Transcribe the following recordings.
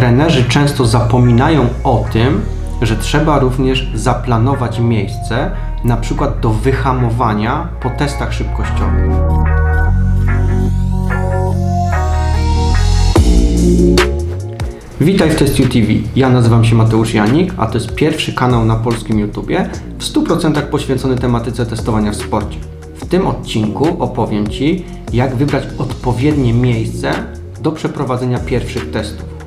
Trenerzy często zapominają o tym, że trzeba również zaplanować miejsce, na przykład do wyhamowania po testach szybkościowych. Witaj w Testu TV. Ja nazywam się Mateusz Janik, a to jest pierwszy kanał na polskim YouTubie w 100% poświęcony tematyce testowania w sporcie. W tym odcinku opowiem Ci, jak wybrać odpowiednie miejsce do przeprowadzenia pierwszych testów.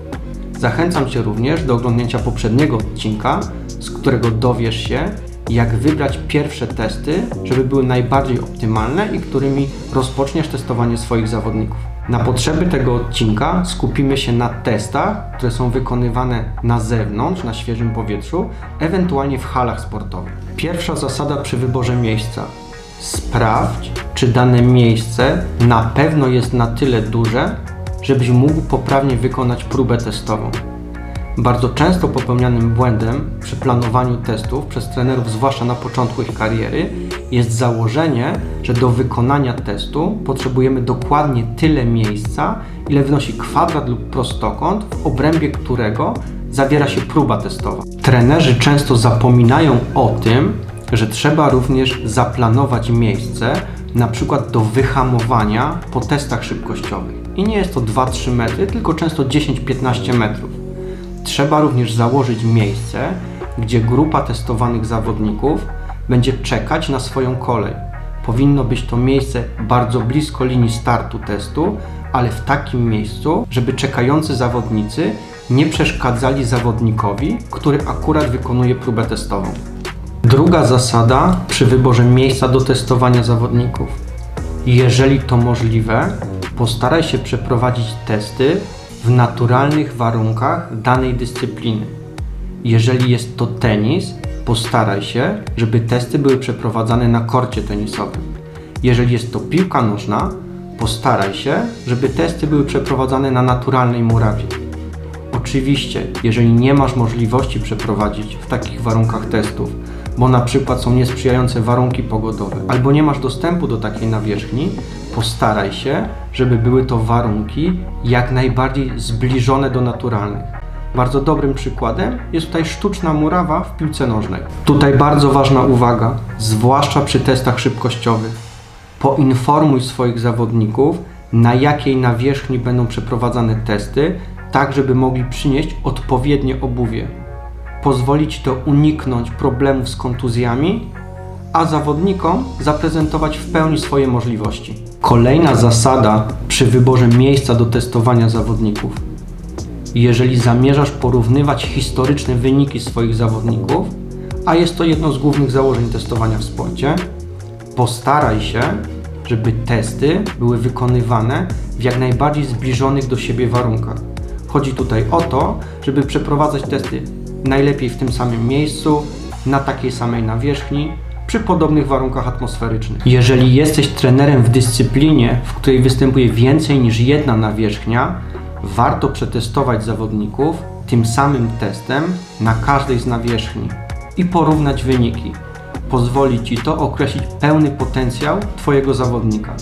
Zachęcam Cię również do oglądnięcia poprzedniego odcinka, z którego dowiesz się, jak wybrać pierwsze testy, żeby były najbardziej optymalne i którymi rozpoczniesz testowanie swoich zawodników. Na potrzeby tego odcinka skupimy się na testach, które są wykonywane na zewnątrz, na świeżym powietrzu, ewentualnie w halach sportowych. Pierwsza zasada przy wyborze miejsca. Sprawdź, czy dane miejsce na pewno jest na tyle duże, żebyś mógł poprawnie wykonać próbę testową. Bardzo często popełnianym błędem przy planowaniu testów przez trenerów, zwłaszcza na początku ich kariery, jest założenie, że do wykonania testu potrzebujemy dokładnie tyle miejsca, ile wynosi kwadrat lub prostokąt, w obrębie którego zawiera się próba testowa. Trenerzy często zapominają o tym, że trzeba również zaplanować miejsce, na przykład do wyhamowania po testach szybkościowych. I nie jest to 2-3 metry, tylko często 10-15 metrów. Trzeba również założyć miejsce, gdzie grupa testowanych zawodników będzie czekać na swoją kolej. Powinno być to miejsce bardzo blisko linii startu testu, ale w takim miejscu, żeby czekający zawodnicy nie przeszkadzali zawodnikowi, który akurat wykonuje próbę testową. Druga zasada przy wyborze miejsca do testowania zawodników. Jeżeli to możliwe, postaraj się przeprowadzić testy w naturalnych warunkach danej dyscypliny. Jeżeli jest to tenis, postaraj się, żeby testy były przeprowadzane na korcie tenisowym. Jeżeli jest to piłka nożna, postaraj się, żeby testy były przeprowadzane na naturalnej murawie. Oczywiście, jeżeli nie masz możliwości przeprowadzić w takich warunkach testów, bo na przykład są niesprzyjające warunki pogodowe, albo nie masz dostępu do takiej nawierzchni, postaraj się, żeby były to warunki jak najbardziej zbliżone do naturalnych. Bardzo dobrym przykładem jest tutaj sztuczna murawa w piłce nożnej. Tutaj bardzo ważna uwaga, zwłaszcza przy testach szybkościowych. Poinformuj swoich zawodników, na jakiej nawierzchni będą przeprowadzane testy, tak żeby mogli przynieść odpowiednie obuwie. Pozwoli Ci to uniknąć problemów z kontuzjami, a zawodnikom zaprezentować w pełni swoje możliwości. Kolejna zasada przy wyborze miejsca do testowania zawodników. Jeżeli zamierzasz porównywać historyczne wyniki swoich zawodników, a jest to jedno z głównych założeń testowania w sporcie, postaraj się, żeby testy były wykonywane w jak najbardziej zbliżonych do siebie warunkach. Chodzi tutaj o to, żeby przeprowadzać testy najlepiej w tym samym miejscu, na takiej samej nawierzchni, przy podobnych warunkach atmosferycznych. Jeżeli jesteś trenerem w dyscyplinie, w której występuje więcej niż jedna nawierzchnia, warto przetestować zawodników tym samym testem na każdej z nawierzchni i porównać wyniki. Pozwoli Ci to określić pełny potencjał Twojego zawodnika.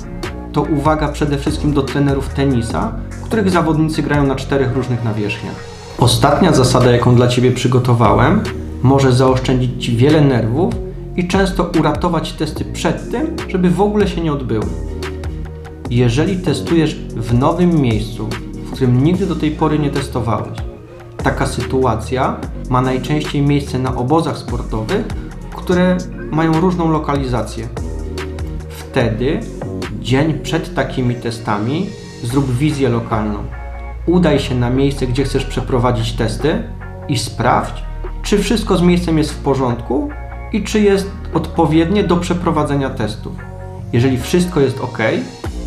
To uwaga przede wszystkim do trenerów tenisa, których zawodnicy grają na czterech różnych nawierzchniach. Ostatnia zasada, jaką dla Ciebie przygotowałem, może zaoszczędzić Ci wiele nerwów i często uratować testy przed tym, żeby w ogóle się nie odbyły. Jeżeli testujesz w nowym miejscu, w którym nigdy do tej pory nie testowałeś, taka sytuacja ma najczęściej miejsce na obozach sportowych, które mają różną lokalizację. Wtedy, dzień przed takimi testami, zrób wizję lokalną. Udaj się na miejsce, gdzie chcesz przeprowadzić testy i sprawdź, czy wszystko z miejscem jest w porządku i czy jest odpowiednie do przeprowadzenia testów. Jeżeli wszystko jest ok,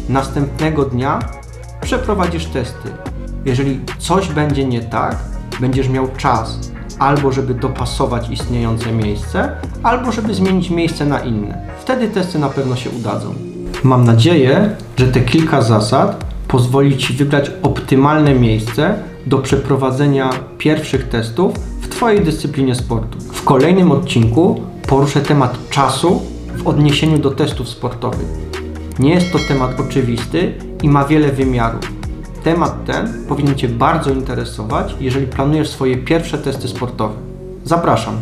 następnego dnia przeprowadzisz testy. Jeżeli coś będzie nie tak, będziesz miał czas albo żeby dopasować istniejące miejsce, albo żeby zmienić miejsce na inne. Wtedy testy na pewno się udadzą. Mam nadzieję, że te kilka zasad pozwoli Ci wybrać optymalne miejsce do przeprowadzenia pierwszych testów w Twojej dyscyplinie sportu. W kolejnym odcinku poruszę temat czasu w odniesieniu do testów sportowych. Nie jest to temat oczywisty i ma wiele wymiarów. Temat ten powinien Cię bardzo interesować, jeżeli planujesz swoje pierwsze testy sportowe. Zapraszam.